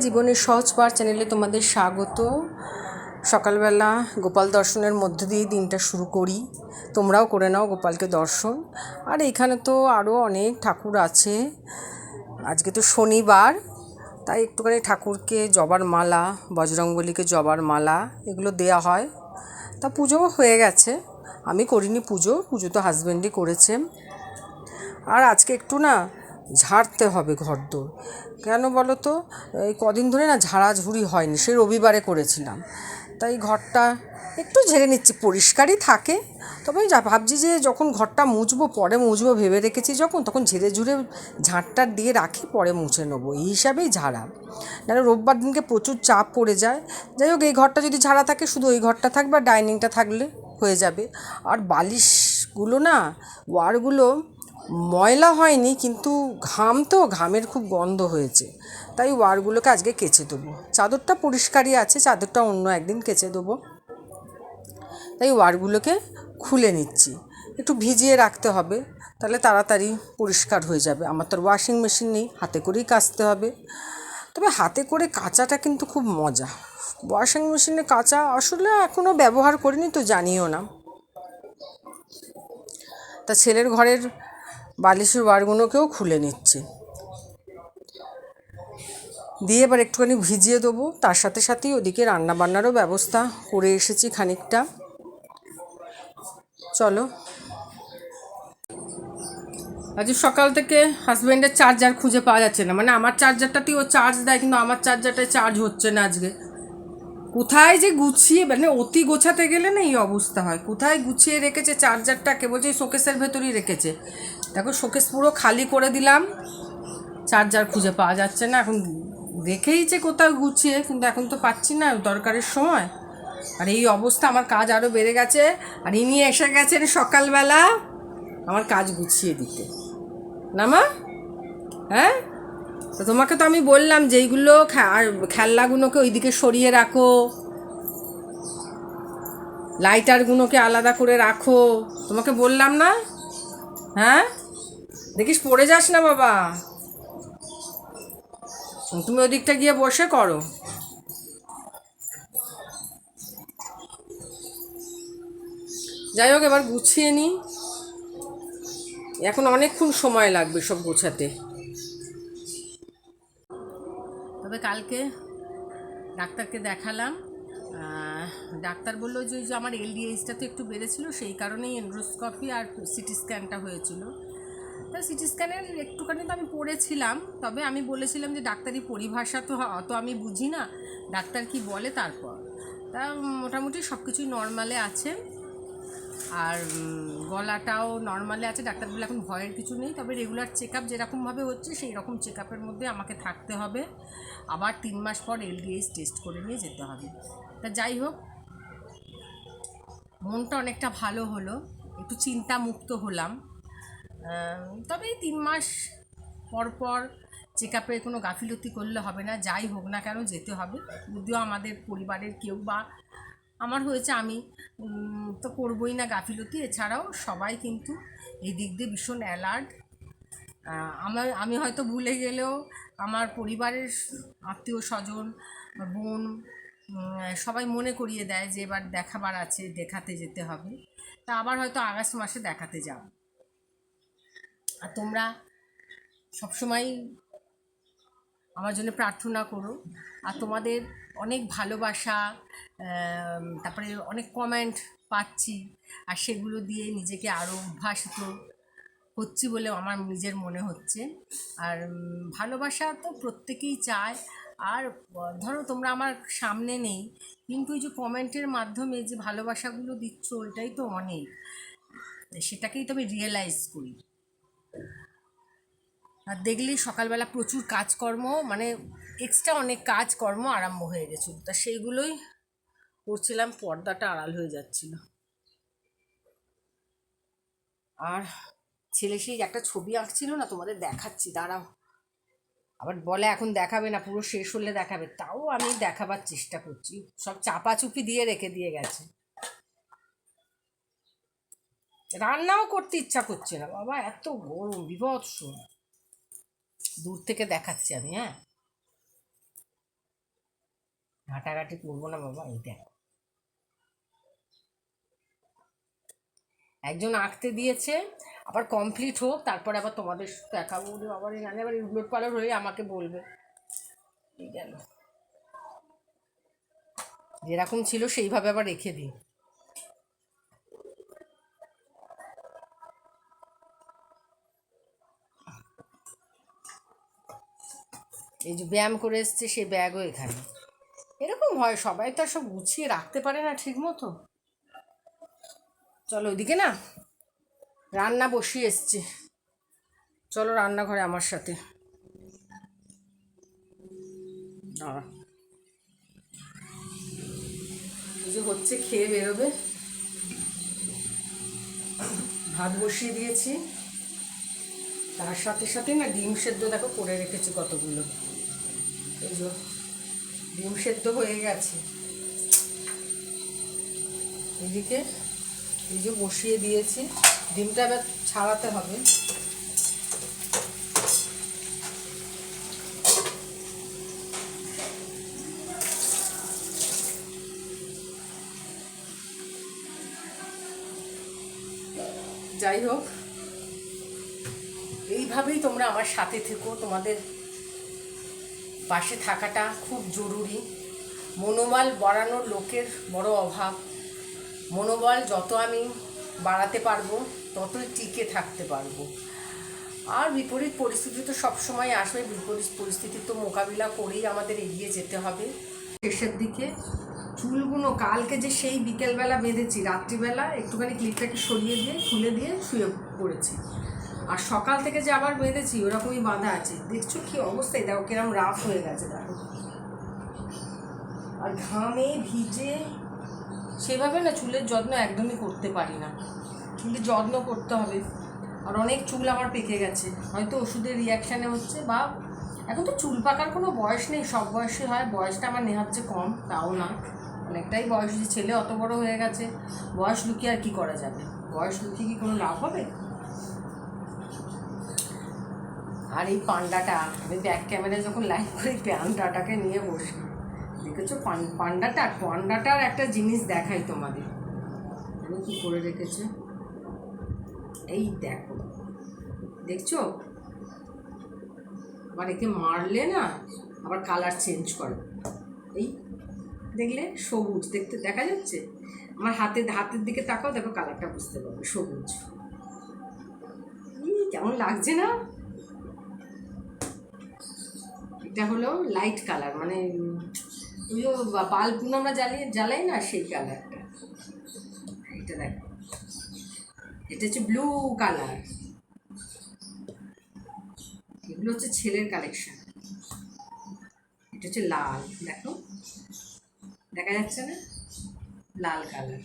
জীবনের সহজ পার চ্যানেলে তোমাদের স্বাগত। সকালবেলা গোপাল দর্শনের মধ্য দিয়ে দিনটা শুরু করি। তোমরাও করে নাও গোপালকে দর্শন। আর এখানে তো আরও অনেক ঠাকুর আছে। আজকে তো শনিবার, তাই একটুখানি ঠাকুরকে জবার মালা, বজরংবলীকে জবার মালা এগুলো দেয়া হয়। তা পুজোও হয়ে গেছে। আমি করিনি পুজো পুজো তো হাজব্যান্ডই করেছে। আর আজকে একটু না ঝাড়তে হবে ঘরদোর। কেন বলো তো এই কদিন ধরে না ঝাড়াঝুড়ি হয়নি সে রবিবারে করেছিলাম। তাই ঘরটা একটু ঝেড়ে নিচ্ছি, পরিষ্কারই থাকে। তবে যা ভাবছি যে যখন ঘরটা মুছবো, পরে মুছবো, ভেবে রেখেছি যখন, তখন ঝেড়ে ঝুড়ে ঝাঁটটা দিয়ে রাখি, পরে মুছে নেব। এই হিসাবেই ঝাড়া। নাহলে রোববার দিনকে প্রচুর চাপ পড়ে যায়। যাই হোক, এই ঘরটা যদি ঝাড়া থাকে, শুধু ওই ঘরটা থাকবে আর ডাইনিংটা থাকলে হয়ে যাবে। আর বালিশগুলো না, ওয়ারগুলো ময়লা হয়নি, কিন্তু ঘাম তো, ঘামের খুব গন্ধ হয়েছে। তাই ওয়ারগুলোকে আজকে কেচে দেবো। চাদরটা পরিষ্কারই আছে, চাদরটা অন্য একদিন কেচে দেবো। তাই ওয়ারগুলোকে খুলে নিচ্ছি। একটু ভিজিয়ে রাখতে হবে, তাহলে তাড়াতাড়ি পরিষ্কার হয়ে যাবে। আমার তো ওয়াশিং মেশিন নেই, হাতে করেই কাচতে হবে। তবে হাতে করে কাচাটা কিন্তু খুব মজা। ওয়াশিং মেশিনে কাচা আসলে এখনও ব্যবহার করিনি, তো জানিও না। তা ছেলের ঘরের বালিশের ওয়ারগুলোকেও খুলে নিচ্ছি। দিয়ে এবার একটুখানি ভিজিয়ে দেবো। তার সাথে সাথেই ওদিকে রান্নাবান্নারও ব্যবস্থা করে এসেছি খানিকটা। চলো। আজ সকাল থেকে হাজব্যান্ডের চার্জার খুঁজে পাওয়া যাচ্ছে না। মানে আমার চার্জারটাতেই ও চার্জ দেয়, কিন্তু আমার চার্জারটায় চার্জ হচ্ছে না আজকে। কোথায় যে গুছিয়ে মানে অতি গোছাতে গেলে না এই অবস্থা হয়। কোথায় গুছিয়ে রেখেছে? চার্জারটাকে বলছে শোকেসের ভেতরেই রেখেছে। দেখো শোকেস পুরো খালি করে দিলাম। চার্জার খুঁজে পাওয়া যাচ্ছে না, এখন রেখেইছে কোথাও গুছিয়ে, কিন্তু এখন তো পাচ্ছি না দরকারের সময়। আর এই অবস্থা, আমার কাজ আরও বেড়ে গেছে। আর ইনি এসে গেছেন সকালবেলা আমার কাজ গুছিয়ে দিতে। না মা? হ্যাঁ? তো তোমাকে তো আমি বললাম যে এইগুলো আর খেলনাগুলোকে ওইদিকে সরিয়ে রাখো। লাইটারগুলোকে আলাদা করে রাখো। তোমাকে বললাম না? হ্যাঁ? দেখিস পড়ে যাস না বাবা। তুমি ওদিকটা গিয়ে বসে করো। যাই হোক, এবার গুছিয়ে নিই এখন অনেকক্ষণ সময় লাগবে সব গোছাতে। তবে কালকে ডাক্তারকে দেখালাম। ডাক্তার বলল যে আমার এলডিএইচটা তো একটু বেড়েছিল, সেই কারণেই এন্ড্রোস্কপি আর সিটি স্ক্যানটা হয়েছিল। সিটি স্ক্যানের একটুখানি তো আমি পড়েছিলাম, তবে আমি বলেছিলাম যে ডাক্তারি পরিভাষা তো অত আমি বুঝি না, ডাক্তার কি বলে তারপর। তা মোটামুটি সব কিছুই নর্মালে আছে, আর গলাটাও নর্মালে আছে ডাক্তার বলে এখন ভয়ের কিছু নেই, তবে রেগুলার চেক আপ যেরকমভাবে হচ্ছে সেই রকম চেক আপের মধ্যে আমাকে থাকতে হবে। আবার তিন মাস পর এলডিএইচ টেস্ট করে নিয়ে যেতে হবে। তা যাই হোক, মনটা অনেকটা ভালো হলো, একটু চিন্তা মুক্ত হলাম। তবে এই তিন মাস পর পর চেক আপে কোনো গাফিলতি করলে হবে না, যাই হোক না কেন যেতে হবে। যদিও আমাদের পরিবারের কেউ বা আমার হয়েছে, আমি তো করবই না গাফিলতি। এছাড়াও সবাই কিন্তু এই দিক দিয়ে ভীষণ অ্যালার্ট আমার, আমি হয়তো ভুলে গেলেও আমার পরিবারের আত্মীয় স্বজন বোন সবাই মনে করিয়ে দেয় যে এবার দেখাবার আছে, দেখাতে যেতে হবে। তা আবার হয়তো আগস্ট মাসে দেখাতে যাব। আর তোমরা সবসময় আমার জন্য প্রার্থনা করো। আর তোমাদের অনেক ভালোবাসা তারপরে অনেক কমেন্ট পাচ্ছি। আর সেগুলো দিয়ে নিজেকে আরও উদ্ভাসিত হচ্ছি বলে আমার নিজের মনে হচ্ছে। আর ভালোবাসা তো প্রত্যেকেই চায়। আর, ধরো তোমরা আমার সামনে নেই, কিন্তু এই যে কমেন্টের মাধ্যমে যে ভালোবাসাগুলো দিচ্ছ, ওইটাই তো অনেক। সেটাকেই তো আমি রিয়েলাইজ করি। আর দেখলেই সকালবেলা প্রচুর কাজকর্ম মানে এক্সট্রা অনেক কাজকর্ম আরম্ভ হয়ে গেছিল। তা সেইগুলোই করছিলাম, পর্দাটা আড়াল হয়ে যাচ্ছিল। আর ছেলে সেই একটা ছবি আঁকছিল না, তোমাদের দেখাচ্ছি, দাঁড়াও। আবার বলে, এখন দেখাবে না, পুরো শেষ হলে দেখাবে। তাও আমি দেখাবার চেষ্টা করছি। সব চাপাচুপি দিয়ে রেখে দিয়ে গেছে। রান্নাও করতে ইচ্ছা করছে না। বাবা, এত গরম, বিভৎস। দূর থেকে দেখাচ্ছি আমি হ্যাঁ? ঘাটাঘাটি করব না বাবা, এই দেখ। একজন আঁকতে দিয়েছে, আবার কমপ্লিট হোক, তারপরে আবার তোমাদের দেখাবো। আবার এই আবার উলট পালট হয়ে আমাকে বলবে। এই গেল। যেরকম ছিল সেইভাবে আবার রেখে দিই। এই যে ব্যায়াম করে এসছে সেই ব্যাগও এখানে। এরকম হয়, সবাই তো সব গুছিয়ে রাখতে পারে না ঠিক মতো চলো ওইদিকে না, রান্না বসিয়ে এসছে। চলো রান্নাঘরে আমার সাথে। যে হচ্ছে, খেয়ে বেরোবে। ভাত বসিয়ে দিয়েছি। তার সাথে সাথে না ডিম সেদ্ধ দেখো করে রেখেছি কতগুলো। এই ডিম সেদ্ধ হয়ে গেছে। এদিকে এই যে বসিয়ে দিয়েছি। ডিমটা এবার ছাড়াতে হবে। যাই হোক, এইভাবেই তোমরা আমার সাথে থেকো। তোমাদের পাশে থাকাটা খুব জরুরি। মনোবল বাড়ানোর লোকের বড় অভাব। মনোবল যত আমি বাড়াতে পারব, ততই টিকে থাকতে পারব। আর বিপরীত পরিস্থিতি তো সবসময় আসবে, বিপরীত পরিস্থিতির তো মোকাবিলা করেই আমাদের এগিয়ে যেতে হবে। শেষের দিকে চুলগুলো কালকে যে সেই বিকেলবেলা বেঁধেছি, রাত্রিবেলা একটুখানি ক্লিপটাকে সরিয়ে দিয়ে, খুলে দিয়ে শুয়ে পড়েছি। আর সকাল থেকে যে আবার বেঁধেছি, ওরকমই বাঁধা আছে। দেখছ কি অবস্থায় দেখো কিরম রাফ হয়ে গেছে, দেখো। আর ঘামে, ভিজে। সেভাবে না চুলের যত্ন একদমই করতে পারি না। কিন্তু যত্ন করতে হবে। আর অনেক চুল আমার পেকে গেছে। হয়তো ওষুধের রিয়াকশানে হচ্ছে বা এখন তো চুল পাকার কোনো বয়স নেই। সব বয়সে হয়। বয়সটা আমার নেহাচ্ছে কম, তাও না। অনেকটাই বয়স যে ছেলে অত বড় হয়ে গেছে। বয়স লুকিয়ে আর কি করা যাবে? বয়স লুকিয়ে কি কোনো লাভ হবে? আর এই পান্ডাটা, আমি ব্যাক ক্যামেরায় যখন লাইভ করি পান্ডাটাকে নিয়ে বসি। দেখেছ, পান- পান্ডাটা, পান্ডাটার একটা জিনিস দেখাই তোমাদের। আমি কী করে রেখেছে? এই দেখো। দেখছ? আবার একে মারলে না, আবার কালার চেঞ্জ করে। এই দেখলে সবুজ, দেখতে দেখা যাচ্ছে? আমার হাতে, হাতের দিকে তাকাও, দেখো কালারটা বুঝতে পারবে, সবুজ। কেমন লাগছে না? এটা হলো লাইট কালার মানে ওই বাল্বগুলো আমরা জ্বালিয়ে, জ্বালাই না সেই কালারটা এটা দেখো। এটা হচ্ছে ব্লু কালার এগুলো হচ্ছে ছেলের কালেকশন এটা হচ্ছে লাল, দেখো। দেখা যাচ্ছে না? লাল কালার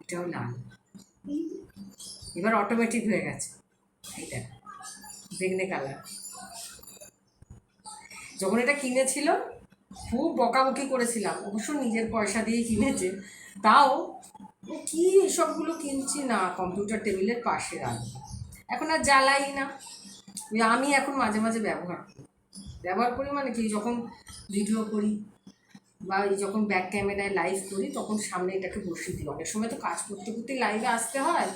এটাও লাল। এবার অটোমেটিক হয়ে গেছে। এই বেগনে কালার। যখন এটা কিনেছিল, খুব বকাবকি করেছিলাম। অবশ্য নিজের পয়সা দিয়ে কিনেছে। তাও কি এসবগুলো কিনছি না, কম্পিউটার টেবিলের পাশে রাখব। এখন আর জ্বালাই না। আমি এখন মাঝে মাঝে ব্যবহার করি। ব্যবহার করি মানে কি, যখন ভিডিও করি বা যখন ব্যাক ক্যামেরায় লাইভ করি, তখন সামনে এটাকে বসিয়ে দিই। অনেক সময় তো কাজ করতে করতে লাইভে আসতে হয়,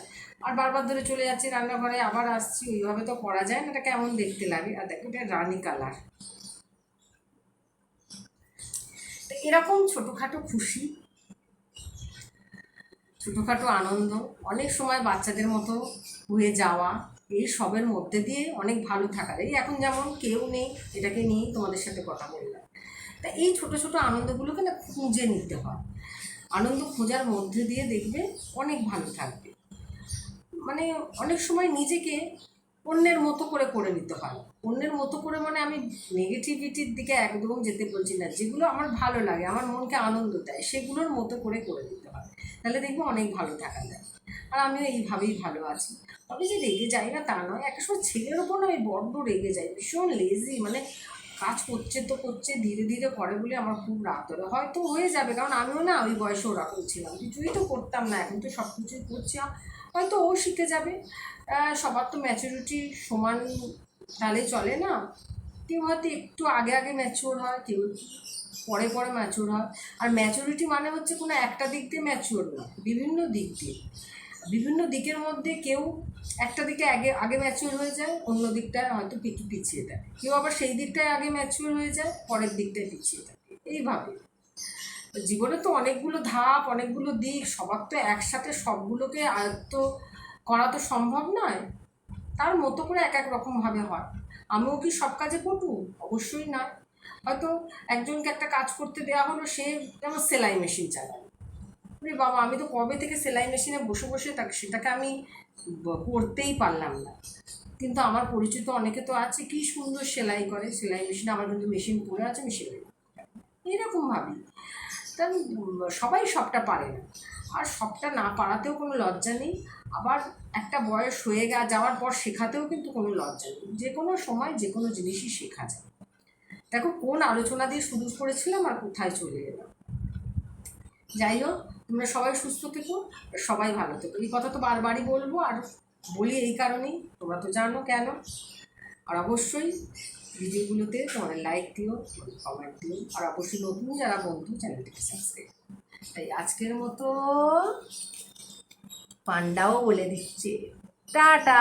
আর বারবার ধরে চলে যাচ্ছি, রান্নাঘরে আবার আসছি, ওইভাবে তো করা যায় না, এটা কেমন দেখতে লাগে? আর দেখো, এটা রানি কালার। তো এরকম ছোটোখাটো খুশি, ছোটোখাটো আনন্দ, অনেক সময় বাচ্চাদের মতো হয়ে যাওয়া, এই সবের মধ্যে দিয়ে অনেক ভালো থাকার। এই এখন যেমন কেউ নেই, এটাকে নিয়েই তোমাদের সাথে কথা বললাম। তা এই ছোটো ছোটো আনন্দগুলোকে না খুঁজে নিতে হয়। আনন্দ খোঁজার মধ্যে দিয়ে দেখবে অনেক ভালো থাকবে। মানে অনেক সময় নিজেকে অন্যের মতো করে করে নিতে হয়। অন্যের মতো করে মানে আমি নেগেটিভিটির দিকে একদম যেতে বলছি না। যেগুলো আমার ভালো লাগে, আমার মনকে আনন্দ দেয়, সেগুলোর মতো করে করে দিতে হয়। তাহলে দেখব অনেক ভালো থাকা যায়। আর আমিও এইভাবেই ভালো আছি। তবে যে রেগে যাই না তা নয়। একটা সময় ছেলের ওপর না আমি বড্ড রেগে যাই, ভীষণ লেজি মানে কাজ করছে তো করছে, ধীরে ধীরে করে বলে আমার খুব রাগ ধরে। হয়তো হয়ে যাবে, কারণ আমিও না ওই বয়সে ওরকম ছিলাম। কিছুই তো করতাম না, এখন তো সব কিছুই করছি হয়তো ও শিখে যাবে। সবার তো ম্যাচুরিটি সমান তাহলে চলে না। কেউ হয়তো একটু আগে আগে ম্যাচিওর হয়, কেউ পরে পরে ম্যাচিওর হয়। আর ম্যাচুরিটি মানে হচ্ছে কোনো একটা দিক দিয়ে ম্যাচিওর না বিভিন্ন দিক দিয়ে। বিভিন্ন দিকের মধ্যে কেউ একটা দিকে আগে আগে ম্যাচিওর হয়ে যায়, অন্য দিকটায় হয়তো একটু পিছিয়ে থাকে কেউ আবার সেই দিকটায় আগে ম্যাচিওর হয়ে যায়, পরের দিকটায় পিছিয়ে থাকে এইভাবে। জীবনে তো অনেকগুলো ধাপ, অনেকগুলো দিক, সবার তো একসাথে সবগুলোকে আয়ত্ত করা তো সম্ভব নয়। তার মতো করে এক এক রকমভাবে হয়। আমিও কি সব কাজে পটু? অবশ্যই নয়। হয়তো একজনকে একটা কাজ করতে দেওয়া হলো, সে যেমন সেলাই মেশিন চালায়। আরে বাবা, আমি তো কবে থেকে সেলাই মেশিনে বসে বসে তাকে, সেটাকে আমি করতেই পারলাম না। কিন্তু আমার পরিচিত অনেকে তো আছে, কি সুন্দর সেলাই করে, সেলাই মেশিন আমার কিন্তু মেশিন পড়ে আছে আমি সেলাই। এরকম ভাবি। তা সবাই সবটা পারে না। আর সবটা না পারাতেও কোনো লজ্জা নেই। আবার একটা বয়স হয়ে গা, যাওয়ার পর শেখাতেও কিন্তু কোনো লজ্জা নেই। যে কোনো সময় যে কোনো জিনিসই শেখা যায়। দেখো, কোন আলোচনা দিয়ে শুরু করেছিলাম আর কোথায় চলে এলাম? যাই হোক তোমরা সবাই সুস্থ থেকো, সবাই ভালো থেকো। এই কথা তো বারবারই বলব, আর বলি এই কারণেই, তোমরা তো জানো কেন। আর অবশ্যই ভিডিওগুলোতে তোমাদের লাইক দিও কমেন্ট দিও, আর অবশ্যই নতুন যারা বন্ধু, চ্যানেলটিকে সাবস্ক্রাইব তাই আজকের মতো পান্ডাও বলে দিচ্ছে। টাটা!